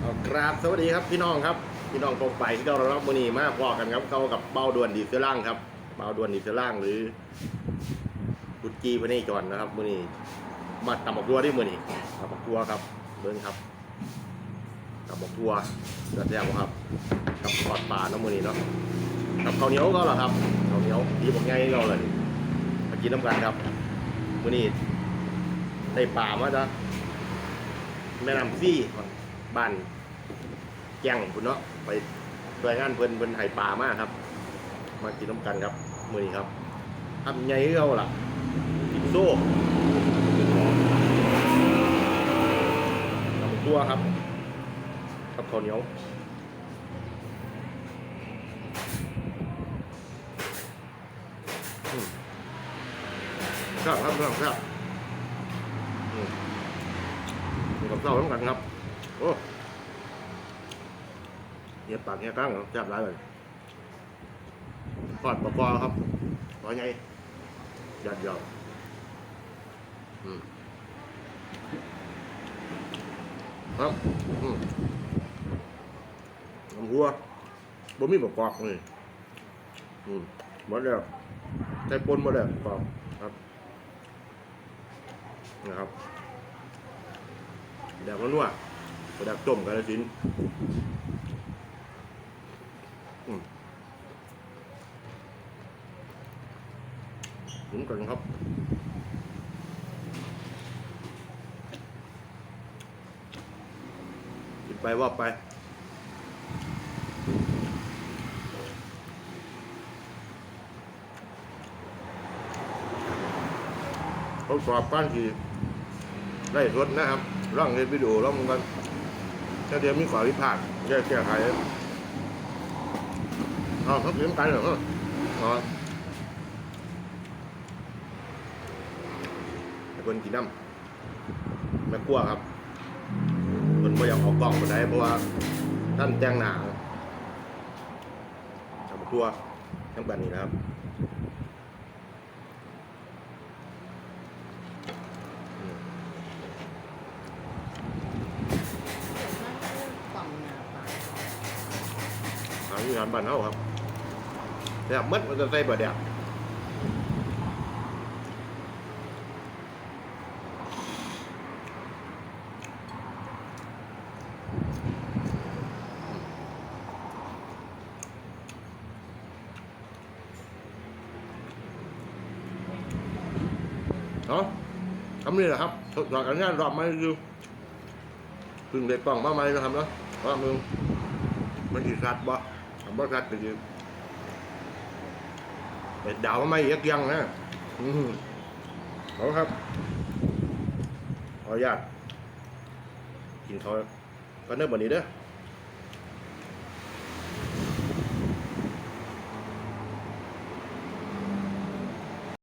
เอาครับสวัสดีครับพี่น้องครับพี่น้องตรงไปที่เรารับมือนีมาพอกันครับเข้ากับเบ้าด่วนดีเซล่างครับเบ้าด่วนดีเซล่างหรือกุดจีพเนจรนะครับมือนีมาตำบักทัวที่มือนีตำบักทัวครับเบิ้งครับตำบักทัวกระแทกครับกับทอดปลาเนาะมือนีเนาะกับข้าวเหนียวก็เหรอครับข้าวเหนียวดีบอกง่ายเราเลยมากินน้ำกันครับมือนีได้ปลามาจ้ะแม่น้ำซี่ บ้านแจ้งคุณเนาะไปด้วยงานเพิ่นเพิ่นไห้ปลามากครับ มากินน้ำกันครับมือนี้ครับทำไงเอาล่ะกินโซ่ทำตัวครับกับข้าวเหนียวครับครับครับครับกับเจ้าต้องกันครับ โอ้ เย็บปากเงี้ยกั้งแซ่บหลายเลยทอดปลากอครับปลาไงยัดเดียวอืมครับอืมน้ำหัวบ่มีปลากอกนี่อืมหมดแล้วใส่ปนหมดแล้วปลากครับนะครับแดกนัวๆแดกต้มกระสิน ธุ์อืมหกันครับกินไปว่าไปเขาสอบก้านทีได้รถนะครับร่างในวิดีโอร่างกันถ้าเดี๋ยวมีขอวิพากษ์แก้แก้ไข อ๋อเขาเขียนกันเหรออ๋อให้คนกินน้ำแม่กลัวครับคนไม่อยากออกกล้องมาได้เพราะว่าท่านแจ้งหนาทำตัวทั้งแบบนี้นะครับกล่องหนาปลาหาที่ร้านบ้านเฮาครับ แดกมัดมันจะใส่บะแดกเนาะทำนี่แหละครับทดสอบการงานรอบมาอยู่พึ่งเด็กกล่องมาใหม่นะครับเนาะว่ามึงมันสิสัตว์บ่บ่สัตว์ก็สิ เปดาวไม่ยักยังนะอืมเอาครับขออนุญาตกินเขาก็เนิ่มวันนี้เด้อ